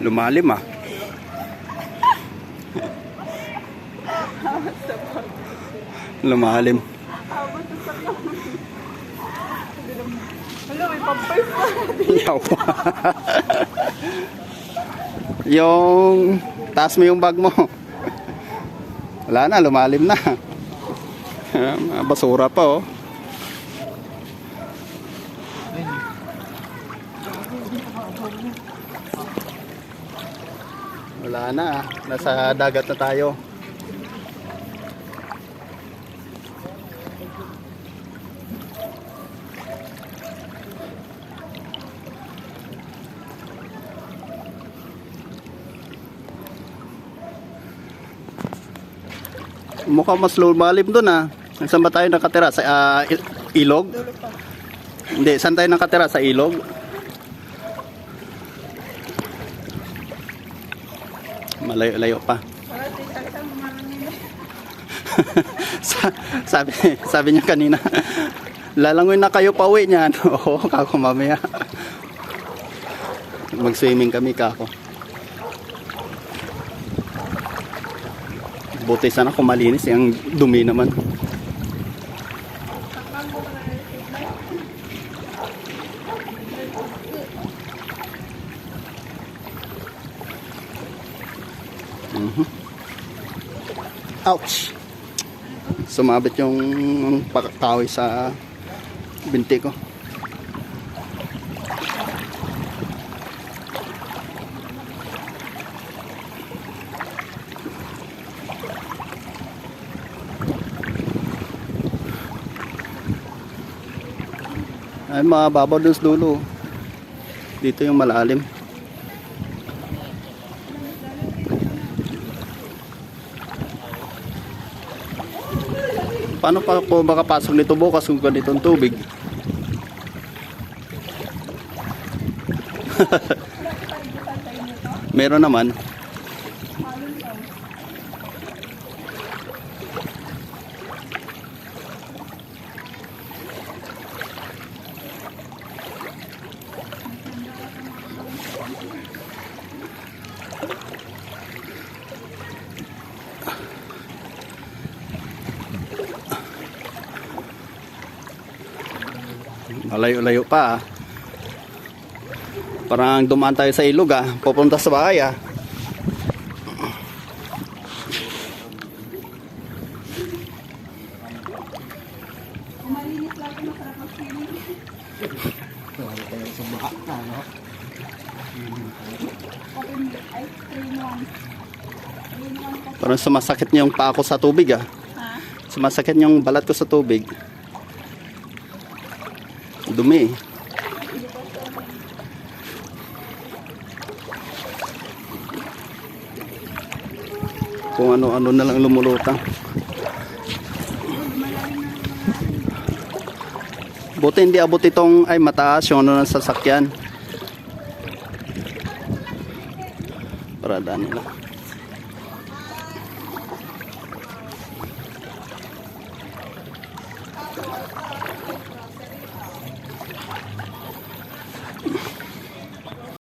Lumalim ah. Lumalim. Hello, may pampers pa. Yaw. yung taas mo yung bag mo. Wala na, lumalim na. Basura pa oh. Wala na, ah. nasa dagat na tayo. Mukhang mas lumalim doon ah. Saan ba tayo nakatira? Sa il- ilog? Hindi, saan tayo nakatira? Sa ilog? Malayo-layo pa. Sabi, sabi niya kanina, lalangoy na kayo pa uwi niyan. Oo, kako mamaya. Mag-swimming kami kako. Buti sana kung malinis, yung dumi naman. Ouch! Sumabit yung pakakawi sa binti ko. Ay, mga babaw dun sa dulo. Dito yung malalim. Paano pa po makapasok nito bukas kung ganitong tubig? Meron naman. Malayo-layo pa ah. Parang dumaan tayo sa ilog ah. Pupunta sa bahay ah. Malinis lang ito, masarap mag-swimming. Open ay 3 in 1. 3 in 1 po. Parang sumasakit niya yung paa ko sa tubig ah. Ha? Sumasakit niya yung balat ko sa tubig dumi. Eh. kung ano-ano na lang lumulutang. Buti hindi abot itong ay mataas yung ano ng sasakyan. Para daan nila.